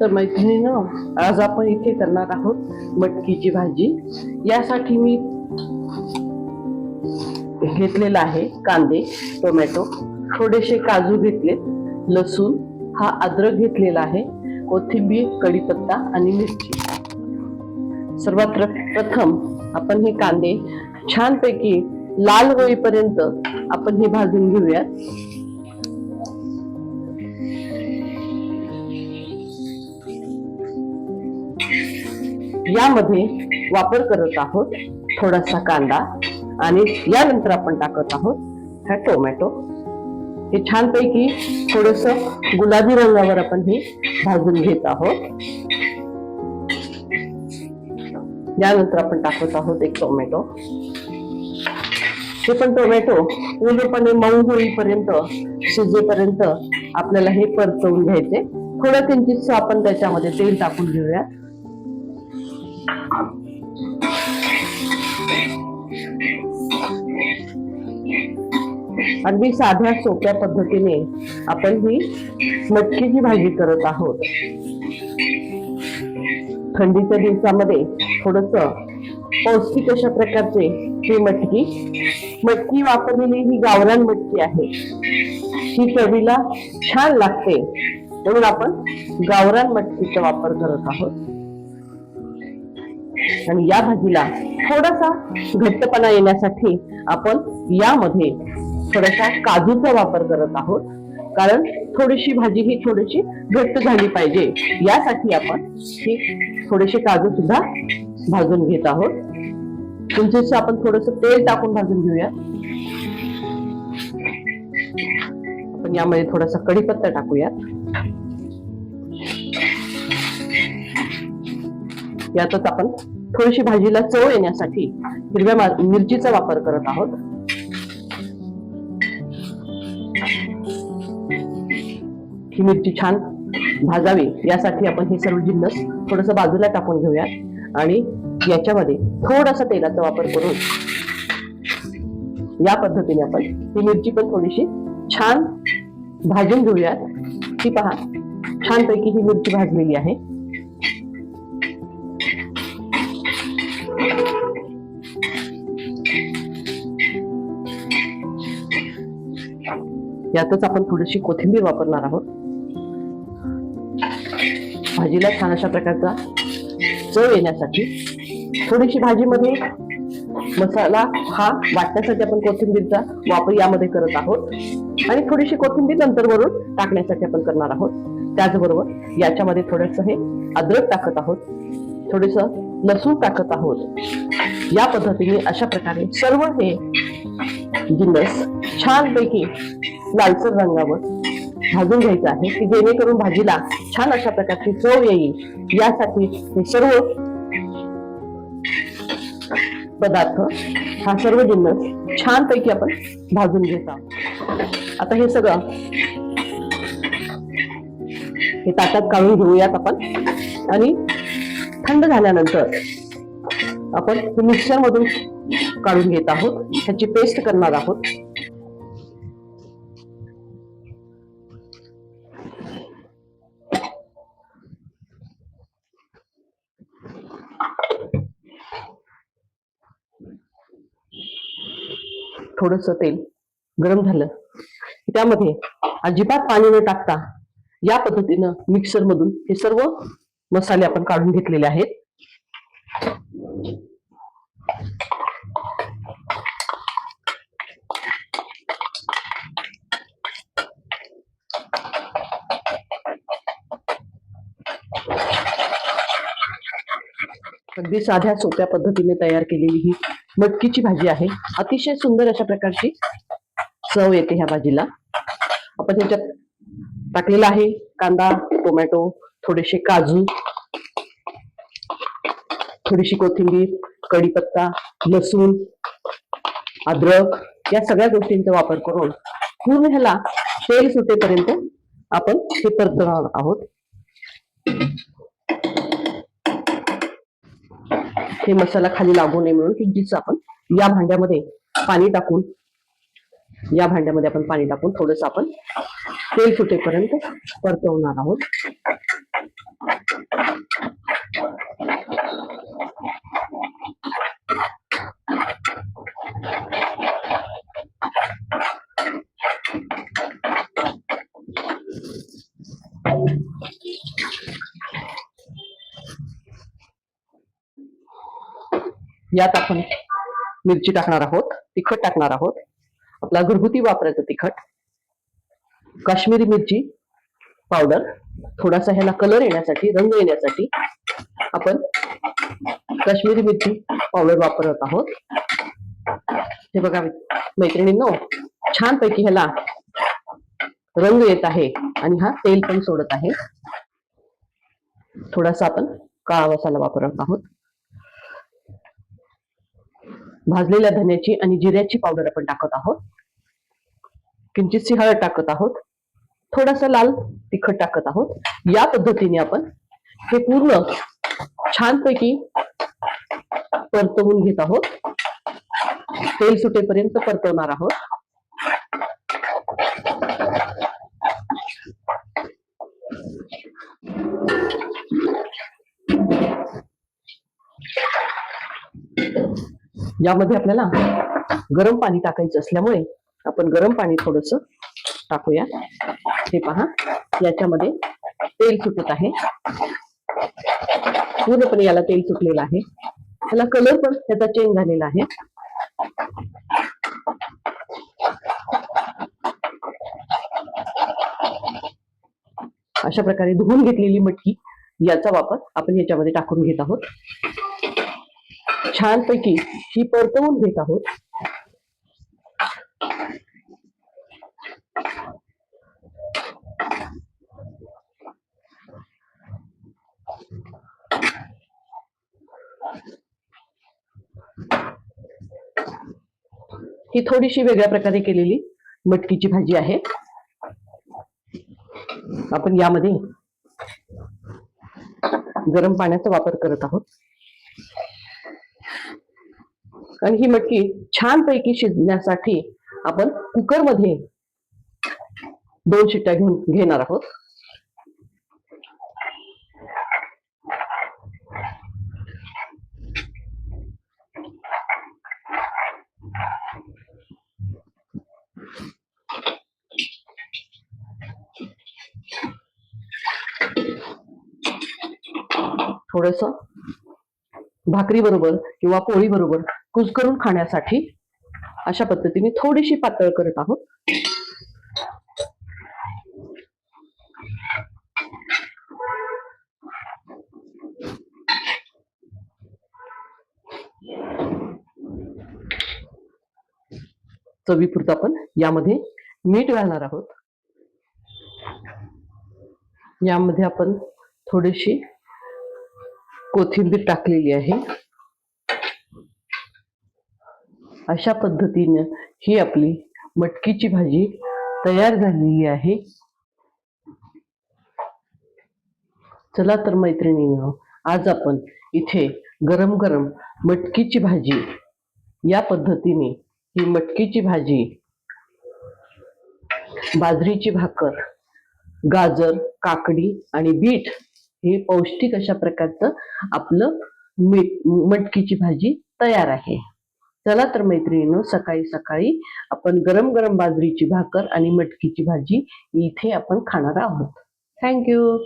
तर मैत्रिणीनं आज आपण इथे करणार आहोत मटकीची भाजी. यासाठी मी घेतलेला आहे कांदे टोमॅटो. थोडेसे काजू घेतलेत लसूण. हा अद्रक घेतलेला आहे कोथिंबीर कढीपत्ता आणि मिरची. सर्वात प्रथम आपण हे कांदे छानपैकी लाल होईपर्यंत आपण हे भाजून घेऊयात. यामध्ये वापर करत आहोत थोडासा कांदा आणि यानंतर आपण टाकत आहोत हा टोमॅटो. हे छानपैकी थोडस गुलाबी रंगावर आपण हे भाजून घेत आहोत. यानंतर आपण टाकत आहोत एक टोमॅटो. हे पण टोमॅटो पूर्णपणे मऊ होईपर्यंत शिजेपर्यंत आपल्याला हे परतवून घ्यायचे. थोडं किंचितसं आपण त्याच्यामध्ये तेल टाकून घेऊया. अगदी साध्या सोप्या पद्धतीने आपण ही मटकीची भाजी करत आहोत. थंडीच्या दिवसामध्ये थोडस पौष्टिक अशा प्रकारचे ही मटकी मटकी वापरलेली ही गावरान मटकी आहे. ही चवीला छान लागते म्हणून आपण गावरान मटकीचा वापर करत आहोत. आणि या भाजीला थोडासा घट्टपणा येण्यासाठी आपण यामध्ये थोडासा काजूचा वापर करत आहोत. कारण थोडीशी भाजी ही थोडीशी घट्ट झाली पाहिजे. यासाठी आपण ही थोडेसे काजू सुद्धा भाजून घेत आहोत. तुमचे आपण थोडस तेल टाकून भाजून घेऊया. आपण यामध्ये थोडासा कढीपत्ता टाकूयात यातच आपण थोडीशी भाजीला चव येण्यासाठी हिरव्या मा- मिरचीचा वापर करत आहोत. ही मिरची छान भाजावी. यासाठी आपण हे सर्व जिन्नस थोडस बाजूला टाकून घेऊया आणि याच्यामध्ये थोडासा तेलाचा वापर करून या पद्धतीने आपण ही मिरची पण थोडीशी छान भाजून घेऊयात. ती पहा छानपैकी ही मिरची भाजलेली आहे. यातच आपण थोडीशी कोथिंबीर वापरणार आहोत. भाजीला छान अशा प्रकारचा चव येण्यासाठी. थोडीशी भाजीमध्ये मसाला हा वाटण्यासाठी आपण कोथिंबीरचा वापर यामध्ये करत आहोत. आणि थोडीशी कोथिंबीर नंतर वरून टाकण्यासाठी आपण करणार आहोत. त्याचबरोबर याच्यामध्ये थोडस हे अद्रक टाकत आहोत. थोडस लसूण टाकत आहोत. या पद्धतीने अशा प्रकारे सर्व हे जिन्नस छानपैकी लालसर रंगावर भाजून घ्यायचं आहे की जेणेकरून भाजीला छान अशा प्रकारची चव येईल. यासाठी हे सर्व पदार्थ हा सर्व जिन्नस छानपैकी आपण भाजून घेत. आहोत आता हे सगळं हे ताटात काढून घेऊयात आपण. आणि थंड झाल्यानंतर आपण मिक्सर मधून काढून घेत आहोत. ह्याची पेस्ट करणार आहोत. थोडस तेल गरम झालं. त्यामध्ये अजिबात पाणी न टाकता या पद्धतीनं मिक्सर मधून हे सर्व मसाले आपण काढून घेतलेले आहेत. अगदी साध्या सोप्या पद्धतीने तयार केलेली ही मटकीची भाजी आहे. अतिशय सुंदर अशा प्रकारची चव येते ह्या भाजीला. आपण ह्याच्यात टाकलेला आहे कांदा टोमॅटो थोडेसे काजू थोडीशी कोथिंबीर कढीपत्ता लसूण अद्रक या सगळ्या गोष्टींचा वापर करून पूर्ण ह्याला तेल सुटेपर्यंत आपण हे परतणार आहोत. हे मसाला खाली लागू नये म्हणून किंचित आपण या भांड्यामध्ये पाणी टाकून या भांड्यामध्ये आपण पाणी टाकून थोडस आपण तेल सुटेपर्यंत परतवणार आहोत. यात आपण मिरची टाकणार आहोत तिखट टाकणार आहोत. आपला घरगुती वापरायचं तिखट. काश्मीरी मिरची पावडर. थोडासा ह्याला कलर येण्यासाठी रंग येण्यासाठी आपण काश्मीरी मिरची पावडर वापरत आहोत. हे बघा मैत्रिणींनो छानपैकी ह्याला रंग येत आहे आणि हा तेल पण सोडत आहे. थोडासा आपण काळा मसाला वापरत आहोत. भाजलेल्या धन्याची आणि जिऱ्याची पावडर आपण टाकत आहोत. किंचितशी हळद टाकत आहोत. थोडासा लाल तिखट टाकत आहोत. या पद्धतीने आपण हे पूर्ण छानपैकी परतवून घेत आहोत. तेल सुटेपर्यंत परतवणार आहोत. यामध्ये आपल्याला गरम पाणी टाकायचं असल्यामुळे आपण गरम पाणी थोडस टाकूया. हे पहा याच्यामध्ये तेल सुटत आहे. पूर्णपणे याला तेल सुटलेलं आहे. त्याला कलर पण त्याचा चेंज झालेला आहे. अशा प्रकारे धुवून घेतलेली मटकी याचा वापर आपण याच्यामध्ये टाकून घेत आहोत. छानपैकी ही परतवून घेत आहोत. ही थोडीशी वेगळ्या प्रकारे केलेली मटकीची भाजी आहे. आपण यामध्ये गरम पाण्याचा वापर करत आहोत. आणि ही मटकी छानपैकी शिजण्यासाठी आपण कुकरमध्ये दोन शिट्ट्या घेऊन घेणार आहोत. थोडस भाकरी बरोबर किंवा पोळी बरोबर कुस्करून खाण्यासाठी अशा पद्धतीने थोडीशी पातळ करत आहोत. चवीपुरतं आपण यामध्ये मीठ घालणार आहोत. यामध्ये आपण थोडीशी कोथिंबीर टाकलेली आहे. अशा पद्धतीनं ही आपली मटकीची भाजी तयार झालेली आहे. चला तर मैत्रिणींनो आज आपण इथे गरम गरम मटकीची भाजी या पद्धतीने ही मटकीची भाजी बाजरीची भाकर गाजर काकडी आणि बीट हे पौष्टिक अशा प्रकारचं आपलं मटकीची भाजी तयार आहे. चला तर मैत्रिणीनं सकाळी सकाळी आपण गरम गरम बाजरीची भाकर आणि मटकीची भाजी इथे आपण खाणार आहोत. थँक्यू